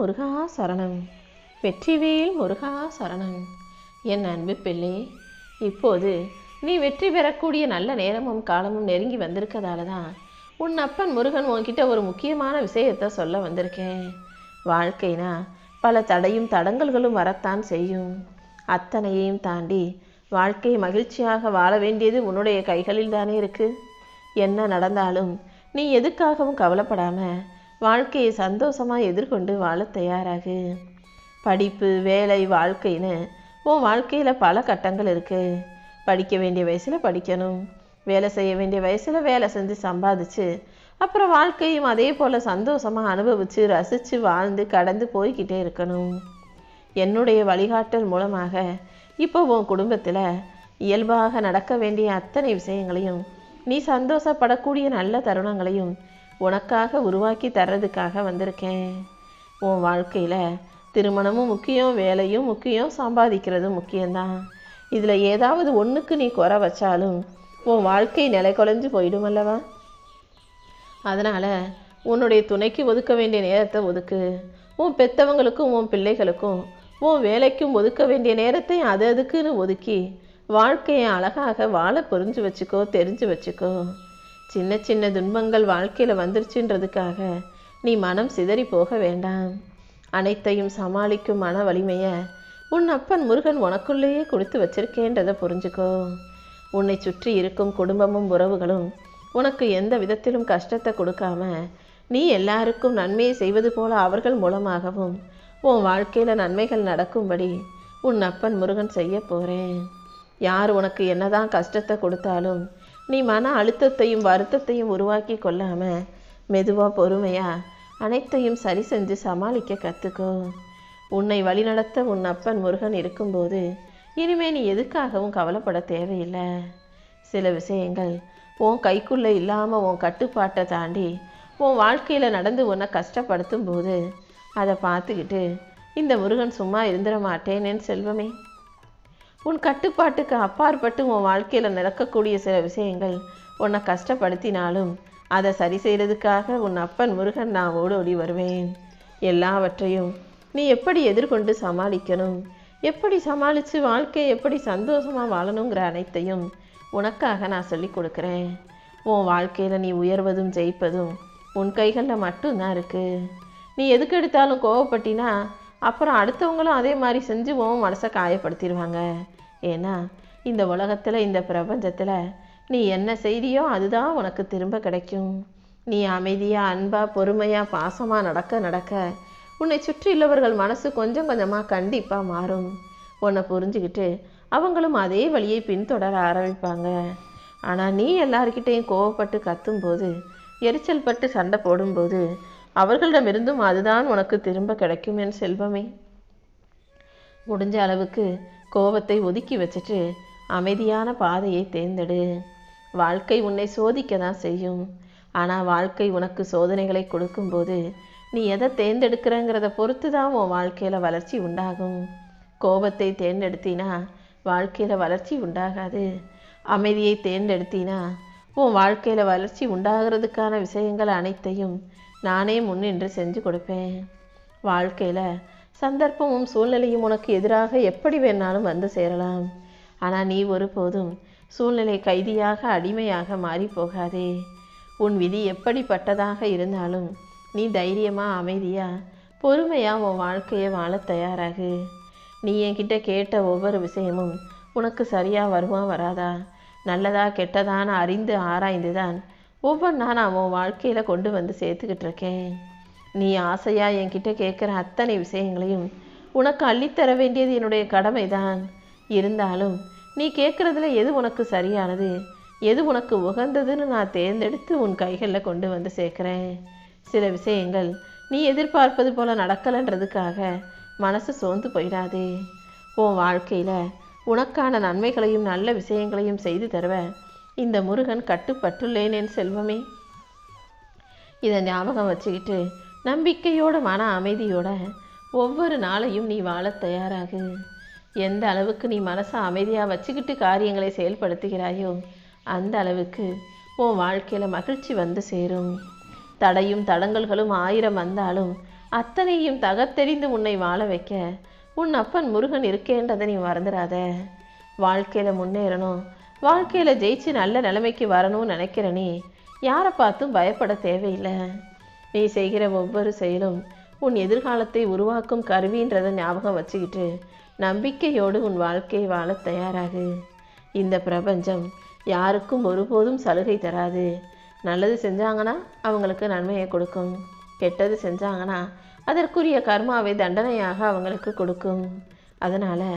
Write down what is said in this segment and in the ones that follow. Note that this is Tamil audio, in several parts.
முருகா சரணம். வெற்றிவேல் முருகா சரணம். என் அன்பு பிள்ளை இப்போது நீ வெற்றி பெறக்கூடிய நல்ல நேரமும் காலமும் நெருங்கி வந்திருக்கதால தான் உன் அப்பன் முருகன் உன்கிட்ட ஒரு முக்கியமான விஷயத்தை சொல்ல வந்திருக்கேன். வாழ்க்கைனா பல தடையும் தடங்கல்களும் வரத்தான் செய்யும். அத்தனையையும் தாண்டி வாழ்க்கை மகிழ்ச்சியாக வாழ வேண்டியது உன்னுடைய கைகளில் தானே இருக்கு. என்ன நடந்தாலும் நீ எதுக்காகவும் கவலைப்படாமல் வாழ்க்கையை சந்தோஷமாக எதிர்கொண்டு வாழ தயாராகு. படிப்பு வேலை வாழ்க்கைன்னு உன் வாழ்க்கையில் பல கட்டங்கள் இருக்குது படிக்க வேண்டிய வயசில் படிக்கணும். வேலை செய்ய வேண்டிய வயசில் வேலை செஞ்சு சம்பாதிச்சு அப்புறம் வாழ்க்கையும் அதே போல் சந்தோஷமாக அனுபவித்து ரசித்து வாழ்ந்து கடந்து போய்கிட்டே இருக்கணும். என்னுடைய வழிகாட்டல் மூலமாக இப்போ உன் குடும்பத்தில் இயல்பாக நடக்க வேண்டிய அத்தனை விஷயங்களையும் நீ சந்தோஷப்படக்கூடிய நல்ல தருணங்களையும் உனக்காக உருவாக்கி தர்றதுக்காக வந்திருக்கேன். உன் வாழ்க்கையில் திருமணமும் முக்கியம் வேலையும் முக்கியம் சம்பாதிக்கிறதும் முக்கியம்தான். இதில் ஏதாவது ஒன்றுக்கு நீ குறை வச்சாலும் உன் வாழ்க்கை நிலை குலைஞ்சு போயிடும் அல்லவா? அதனால் உன்னுடைய துணைக்கு ஒதுக்க வேண்டிய நேரத்தை ஒதுக்கு. உன் பெத்தவங்களுக்கும் உன் பிள்ளைகளுக்கும் உன் வேலைக்கும் ஒதுக்க வேண்டிய நேரத்தை அது அதுக்குன்னு ஒதுக்கி வாழ்க்கையை அழகாக வாழ புரிஞ்சு வச்சுக்கோ தெரிஞ்சு வச்சுக்கோ. சின்ன சின்ன துன்பங்கள் வாழ்க்கையில் வந்துருச்சுன்றதுக்காக நீ மனம் சிதறி போக வேண்டாம். அனைத்தையும் சமாளிக்கும் மன வலிமையை உன் அப்பன் முருகன் உனக்குள்ளேயே கொடுத்து வச்சிருக்கேன்றதை புரிஞ்சுக்கோ. உன்னை சுற்றி இருக்கும் குடும்பமும் உறவுகளும் உனக்கு எந்த விதத்திலும் கஷ்டத்தை கொடுக்காம நீ எல்லாருக்கும் நன்மையை செய்வது போல அவர்கள் மூலமாகவும் உன் வாழ்க்கையில் நன்மைகள் நடக்கும்படி உன் அப்பன் முருகன் செய்ய போகிறேன் யார் உனக்கு என்னதான் கஷ்டத்தை கொடுத்தாலும் நீ மன அழுத்தத்தையும் வருத்தத்தையும் உருவாக்கி கொள்ளாம மெதுவாக பொறுமையா அனைத்தையும் சரி செஞ்சு சமாளிக்க கற்றுக்கோ உன்னை வழிநடத்த உன் அப்பன் முருகன் இருக்கும்போது இனிமே நீ எதுக்காகவும் கவலைப்பட தேவையில்லை. சில விஷயங்கள் உன் கைக்குள்ளே இல்லாமல் உன் கட்டுப்பாட்டை தாண்டி உன் வாழ்க்கையில் நடந்து உன்னை கஷ்டப்படுத்தும் போது அதை பார்த்துக்கிட்டு இந்த முருகன் சும்மா இருந்துட மாட்டேனேன்னு செல்வமே. உன் கட்டுப்பாட்டுக்கு அப்பாற்பட்டு உன் வாழ்க்கையில் நடக்கக்கூடிய சில விஷயங்கள் உன்னை கஷ்டப்படுத்தினாலும் அதை சரி செய்கிறதுக்காக உன் அப்பன் முருகன் நான் ஓடோடி வருவேன். எல்லாவற்றையும் நீ எப்படி எதிர்கொண்டு சமாளிக்கணும்? எப்படி சமாளித்து வாழ்க்கையை எப்படி சந்தோஷமாக வாழணுங்கிற அனைத்தையும் உனக்காக நான் சொல்லி கொடுக்குறேன். உன் வாழ்க்கையில் நீ உயர்வதும் ஜெயிப்பதும் உன் கைகளில் மட்டும்தான் இருக்குது நீ எதுக்கு எடுத்தாலும் கோவப்பட்டினா அப்புறம் அடுத்தவங்களும் அதே மாதிரி செஞ்சு உன் மனசை காயப்படுத்திடுவாங்க. ஏன்னா இந்த உலகத்தில் இந்த பிரபஞ்சத்தில் நீ என்ன செய்தியோ அதுதான் உனக்கு திரும்ப கிடைக்கும். நீ அமைதியாக அன்பாக பொறுமையாக பாசமாக நடக்க நடக்க உன்னை சுற்றியுள்ளவர்கள் மனசு கொஞ்சம் கொஞ்சமாக கண்டிப்பாக மாறும். உன்னை புரிஞ்சுக்கிட்டு அவங்களும் அதே வழியை பின்தொடர ஆரம்பிப்பாங்க. ஆனால் நீ எல்லாருக்கிட்டேயும் கோவப்பட்டு கத்தும்போது எரிச்சல் பட்டு சண்டை போடும்போது அவர்களிடமிருந்தும் அதுதான் உனக்கு திரும்ப கிடைக்கும் என் செல்வமே. முடிஞ்ச அளவுக்கு கோபத்தை ஒதுக்கி வச்சுட்டு அமைதியான பாதையை தேர்ந்தெடு. வாழ்க்கை உன்னை சோதிக்க தான் செய்யும். ஆனால் வாழ்க்கை உனக்கு சோதனைகளை கொடுக்கும்போது நீ எதை தேர்ந்தெடுக்கிறங்கிறத பொறுத்து தான் உன் வாழ்க்கையில் வளர்ச்சி உண்டாகும். கோபத்தை தேர்ந்தெடுத்தினா வாழ்க்கையில் வளர்ச்சி உண்டாகாது. அமைதியை தேர்ந்தெடுத்தினா உன் வாழ்க்கையில் வளர்ச்சி உண்டாகிறதுக்கான விஷயங்கள் அனைத்தையும் நானே முன்னின்று செஞ்சு கொடுப்பேன். வாழ்க்கையில் சந்தர்ப்பமும் சூழ்நிலையும் உனக்கு எதிராக எப்படி வேணாலும் வந்து சேரலாம். ஆனால் நீ ஒருபோதும் சூழ்நிலை கைதியாக அடிமையாக மாறி போகாதே. உன் விதி எப்படிப்பட்டதாக இருந்தாலும் நீ தைரியமாக அமைதியாக பொறுமையாக உன் வாழ்க்கையை வாழ தயாராகு. நீ என்கிட்ட கேட்ட ஒவ்வொரு விஷயமும் உனக்கு சரியாக வருமா வராதா? நல்லதா கெட்டதான்னு அறிந்து ஆராய்ந்து தான் ஒவ்வொன்றா நான் உன் வாழ்க்கையில் கொண்டு வந்து சேர்த்துக்கிட்டு இருக்கேன். நீ ஆசையாக என்கிட்ட கேட்குற அத்தனை விஷயங்களையும் உனக்கு அள்ளித்தர வேண்டியது என்னுடைய கடமைதான். இருந்தாலும் நீ கேட்குறதுல எது உனக்கு சரியானது? எது உனக்கு உகந்ததுன்னு நான் தேர்ந்தெடுத்து உன் கைகளில் கொண்டு வந்து சேர்க்குறேன். சில விஷயங்கள் நீ எதிர்பார்ப்பது போல நடக்கலைன்றதுக்காக மனசு சோர்ந்து போயிடாதே. உன் வாழ்க்கையில் உனக்கான நன்மைகளையும் நல்ல விஷயங்களையும் செய்து தருவ இந்த முருகன் கட்டுப்பட்டுள்ளேன் என் செல்வமே. இதை ஞாபகம் வச்சுக்கிட்டு நம்பிக்கையோட மன அமைதியோட ஒவ்வொரு நாளையும் நீ வாழ தயாராகு. எந்த அளவுக்கு நீ மனசை அமைதியாக வச்சுக்கிட்டு காரியங்களை செயல்படுத்துகிறாயோ அந்த அளவுக்கு உன் வாழ்க்கையில் மகிழ்ச்சி வந்து சேரும். தடையும் தடங்கல்களும் ஆயிரம் வந்தாலும் அத்தனையும் தகத்தெறிந்து உன்னை வாழ வைக்க உன் அப்பன் முருகன் இருக்கேன்றதை நீ மறந்துடாத வாழ்க்கையில் முன்னேறணும் வாழ்க்கையில் ஜெயிச்சு நல்ல நிலைமைக்கு வரணும்னு நினைக்கிற நீ யாரை பார்த்தும் பயப்பட தேவையில்லை. நீ செய்கிற ஒவ்வொரு செயலும் உன் எதிர்காலத்தை உருவாக்கும் கருவின்றதை ஞாபகம் வச்சுக்கிட்டு நம்பிக்கையோடு உன் வாழ்க்கையை வாழ தயாராகு. இந்த பிரபஞ்சம் யாருக்கும் ஒருபோதும் சலுகை தராது. நல்லது செஞ்சாங்கன்னா அவங்களுக்கு நன்மையை கொடுக்கும். கெட்டது செஞ்சாங்கன்னா அதற்குரிய கர்மாவை தண்டனையாக அவங்களுக்கு கொடுக்கும். அதனால்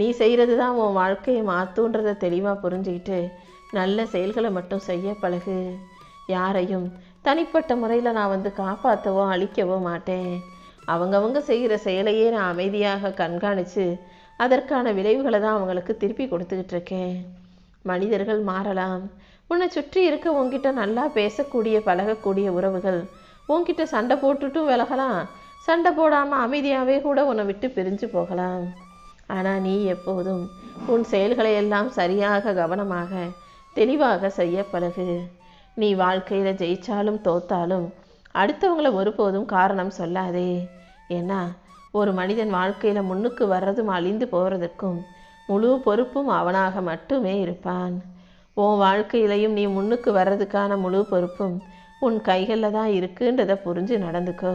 நீ செய்கிறது தான் உன் வாழ்க்கையை மாற்றுன்றதை தெளிவாக புரிஞ்சுக்கிட்டு நல்ல செயல்களை மட்டும் செய்ய பழகு. யாரையும் தனிப்பட்ட முறையில் நான் வந்து காப்பாற்றவோ அழிக்கவோ மாட்டேன். அவங்கவங்க செய்கிற செயலையே நான் அமைதியாக கண்காணித்து அதற்கான விளைவுகளை தான் அவங்களுக்கு திருப்பி கொடுத்துக்கிட்டு இருக்கேன். மனிதர்கள் மாறலாம். உன்னை சுற்றி இருக்க உன்கிட்ட நல்லா பேசக்கூடிய பழகக்கூடிய உறவுகள் உன்கிட்ட சண்டை போட்டுட்டும் விலகலாம். சண்டை போடாமல் அமைதியாகவே கூட உன்னை விட்டு பிரிஞ்சு போகலாம். ஆனால் நீ எப்போதும் உன் செயல்களை எல்லாம் சரியாக கவனமாக தெளிவாக செய்ய பழகு. நீ வாழ்க்கையில் ஜெயிச்சாலும் தோத்தாலும் அடுத்தவங்களை ஒருபோதும் காரணம் சொல்லாதே. ஏன்னா ஒரு மனிதன் வாழ்க்கையில் முன்னுக்கு வர்றதும் அழிந்து போகிறதுக்கும் முழு பொறுப்பும் அவனாக மட்டுமே இருப்பான். உன் வாழ்க்கையிலையும் நீ முன்னுக்கு வர்றதுக்கான முழு பொறுப்பும் உன் கைகளில் தான் இருக்குன்றதை புரிஞ்சு நடந்துக்கோ.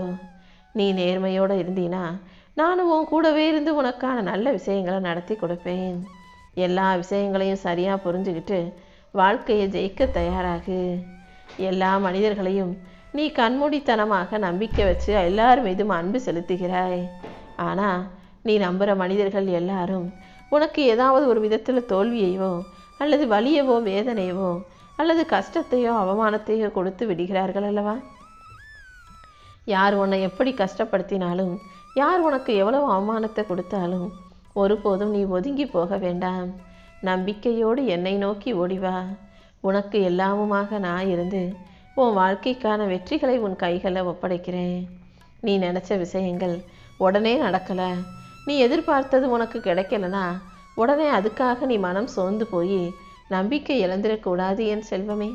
நீ நேர்மையோடு இருந்தீனா நானும் உன் கூடவே இருந்து உனக்கான நல்ல விஷயங்களை நடத்தி கொடுப்பேன். எல்லா விஷயங்களையும் சரியாக புரிஞ்சுக்கிட்டு வாழ்க்கையை ஜெயிக்க தயாராகு. எல்லா மனிதர்களையும் நீ கண்மூடித்தனமாக நம்பிக்கை வச்சு எல்லார் மீதும் அன்பு செலுத்துகிறாய். ஆனால் நீ நம்புகிற மனிதர்கள் எல்லாரும் உனக்கு ஏதாவது ஒரு விதத்தில் தோல்வியையோ அல்லது வலியவோ வேதனையவோ அல்லது கஷ்டத்தையோ அவமானத்தையோ கொடுத்து விடுகிறார்கள் அல்லவா? யார் உன்னை எப்படி கஷ்டப்படுத்தினாலும் யார் உனக்கு எவ்வளவு அவமானத்தை கொடுத்தாலும் ஒருபோதும் நீ ஒதுங்கி போக வேண்டாம். நம்பிக்கையோடு என்னை நோக்கி ஓடிவா உனக்கு எல்லாமுமாக நான் இருந்து உன் வாழ்க்கைக்கான வெற்றிகளை உன் கைகளில் ஒப்படைக்கிறேன். நீ நினச்ச விஷயங்கள் உடனே நடக்கலை. நீ எதிர்பார்த்தது உனக்கு கிடைக்கலனா உடனே அதுக்காக நீ மனம் சோர்ந்து போய் நம்பிக்கை இழந்துடக்கூடாது என் செல்வமே.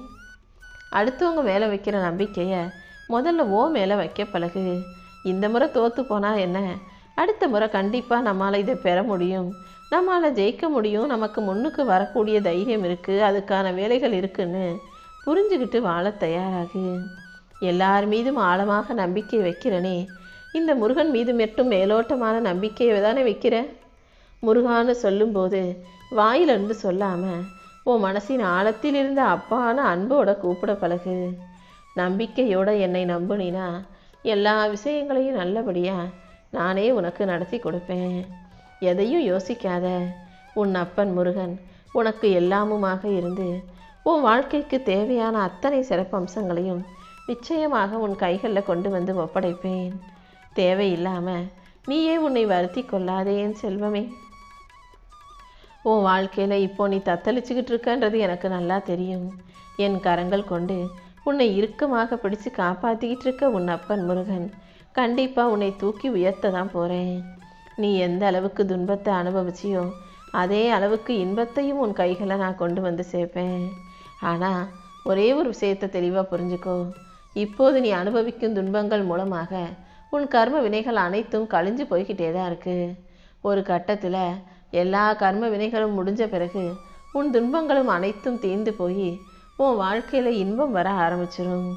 அடுத்தவங்க மேலே வைக்கிற நம்பிக்கையை முதல்ல ஓ மேலே வைக்க பழகு. இந்த முறை தோற்று போனால் என்ன? அடுத்த முறை கண்டிப்பாக நம்மளால் இதை பெற முடியும். நம்மளால் ஜெயிக்க முடியும். நமக்கு முன்னுக்கு வரக்கூடிய தைரியம் இருக்குது அதுக்கான வேலைகள் இருக்குன்னு புரிஞ்சுக்கிட்டு வாழ தயாராகு. எல்லார் மீதும் ஆழமாக நம்பிக்கை வைக்கிறனே. இந்த முருகன் மீது மட்டும் மேலோட்டமான நம்பிக்கையை தானே வைக்கிற? முருகான்னு சொல்லும்போது வாயிலிருந்து சொல்லாமல் உன் மனசின் ஆழத்தில் இருந்த அப்பான அன்போட கூப்பிட பழகு. நம்பிக்கையோட என்னை நம்புனினா எல்லா விஷயங்களையும் நல்லபடியாக நானே உனக்கு நடத்தி கொடுப்பேன். எதையும் யோசிக்காத. உன் அப்பன் முருகன் உனக்கு எல்லாமுமாக இருந்து உன் வாழ்க்கைக்கு தேவையான அத்தனை சிறப்பம்சங்களையும் நிச்சயமாக உன் கைகளில் கொண்டு வந்து ஒப்படைப்பேன். தேவையில்லாமல் நீயே உன்னை வருத்தி கொள்ளாதேன் செல்வமே. உன் வாழ்க்கையில் இப்போ நீ தத்தளிச்சுக்கிட்டு இருக்கன்றது எனக்கு நல்லா தெரியும். என் கரங்கள் கொண்டு உன்னை இறுக்கமாக பிடிச்சு காப்பாற்றிக்கிட்டு இருக்க உன் அப்பன் முருகன். கண்டிப்பாக உன்னை தூக்கி உயர்த்த தான் போகிறேன் நீ எந்த அளவுக்கு துன்பத்தை அனுபவிச்சியோ அதே அளவுக்கு இன்பத்தையும் உன் கைகளை நான் கொண்டு வந்து சேர்ப்பேன். ஆனால் ஒரே ஒரு விஷயத்தை தெளிவாக புரிஞ்சுக்கோ. இப்போது நீ அனுபவிக்கும் துன்பங்கள் மூலமாக உன் கர்ம வினைகள் அனைத்தும் கழிஞ்சு போய்கிட்டே தான் இருக்குது ஒரு கட்டத்தில் எல்லா கர்ம வினைகளும் முடிஞ்ச பிறகு உன் துன்பங்களும் அனைத்தும் தீர்ந்து போய் உன் வாழ்க்கையில் இன்பம் வர ஆரம்பிச்சிடும்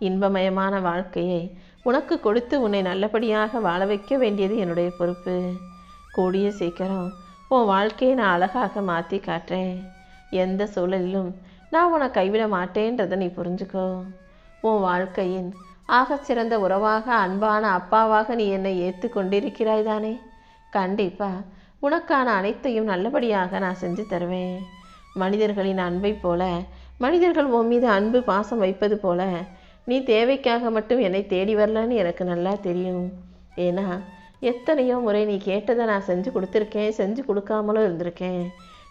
இன்பமயமான வாழ்க்கையை உனக்கு கொடுத்து உன்னை நல்லபடியாக வாழ வைக்க வேண்டியது என்னுடைய பொறுப்பு. கூடிய சீக்கிரம் உன் வாழ்க்கையை நான் அழகாக மாற்றி காட்டுறேன். எந்த சூழலிலும் நான் உன்னை கைவிட மாட்டேன்றதை நீ புரிஞ்சுக்கோ. உன் வாழ்க்கையின் ஆக சிறந்த உறவாக அன்பான அப்பாவாக நீ என்னை ஏற்று கொண்டிருக்கிறாய் தானே கண்டிப்பா உனக்கான அனைத்தையும் நல்லபடியாக நான் செஞ்சு தருவேன். மனிதர்களின் அன்பை போல மனிதர்கள் உன் மீது அன்பு பாசம் வைப்பது போல நீ தேவைக்காக மட்டும் என்னை தேடி வரலன்னு எனக்கு நல்லா தெரியும். ஏன்னா எத்தனையோ முறை நீ கேட்டதை நான் செஞ்சு கொடுத்துருக்கேன் செஞ்சு கொடுக்காமலும் இருந்திருக்கேன்.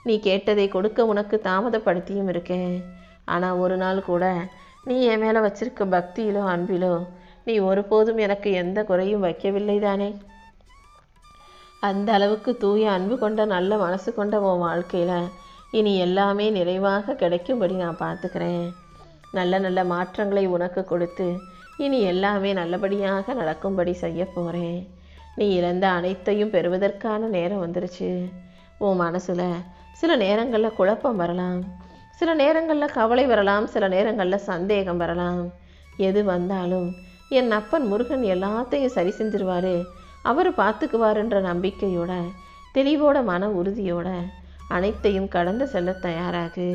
நீ கேட்டதை கொடுக்க உனக்கு தாமதப்படுத்தியும் இருக்கேன். ஆனால் ஒரு நாள் கூட நீ என் மேலே வச்சிருக்க பக்தியிலோ அன்பிலோ நீ ஒருபோதும் எனக்கு எந்த குறையும் வைக்கவில்லை தானே. அந்த அளவுக்கு தூய அன்பு கொண்ட நல்ல மனசு கொண்ட உன் வாழ்க்கையில் இனி எல்லாமே நிறைவாக கிடைக்கும்படி நான் பார்த்துக்கிறேன். நல்ல நல்ல மாற்றங்களை உனக்கு கொடுத்து இனி எல்லாமே நல்லபடியாக நடக்கும்படி செய்ய போகிறேன் நீ இழந்த அனைத்தையும் பெறுவதற்கான நேரம் வந்துருச்சு. உன் மனசில் சில நேரங்களில் குழப்பம் வரலாம். சில நேரங்களில் கவலை வரலாம். சில நேரங்களில் சந்தேகம் வரலாம். எது வந்தாலும் என் அப்பன் முருகன் எல்லாத்தையும் சரி செஞ்சிருவார். அவர் பார்த்துக்குவாருன்ற நம்பிக்கையோட தெளிவோட மன உறுதியோட அனைத்தையும் கடந்து செல்ல தயாராகு.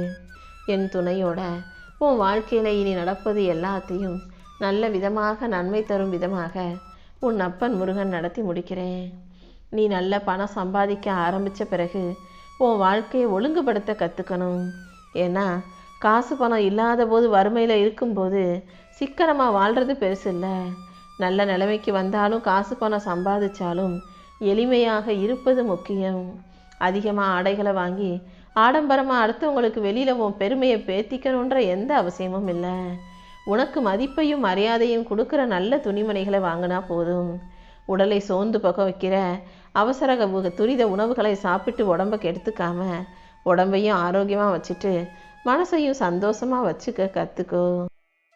என் துணையோட உன் வாழ்க்கையில் இனி நடப்பது எல்லாத்தையும் நல்ல விதமாக நன்மை தரும் விதமாக உன் அப்பன் முருகன் நடத்தி முடிக்கிறேன். நீ நல்ல பணம் சம்பாதிக்க ஆரம்பித்த பிறகு உன் வாழ்க்கையை ஒழுங்குபடுத்த கற்றுக்கணும் ஏன்னா காசு பணம் இல்லாத போது வறுமையில் இருக்கும்போது சிக்கனமாக வாழ்கிறது பெருசு இல்லை. நல்ல நிலைமைக்கு வந்தாலும் காசு பணம் சம்பாதிச்சாலும் எளிமையாக இருப்பது முக்கியம். அதிகமாக ஆடைகளை வாங்கி ஆடம்பரமாக அடுத்தவங்களுக்கு வெளியில் உன் பெருமையை பேத்திக்கணுன்ற எந்த அவசியமும் இல்லை. உனக்கு மதிப்பையும் மரியாதையும் கொடுக்குற நல்ல துணிமணிகளை வாங்கினா போதும். உடலை சோர்ந்து போக வைக்கிற அவசர துரித உணவுகளை சாப்பிட்டு உடம்ப கெடுத்துக்காம உடம்பையும் ஆரோக்கியமாக வச்சுட்டு மனசையும் சந்தோஷமாக வச்சுக்க கற்றுக்கோ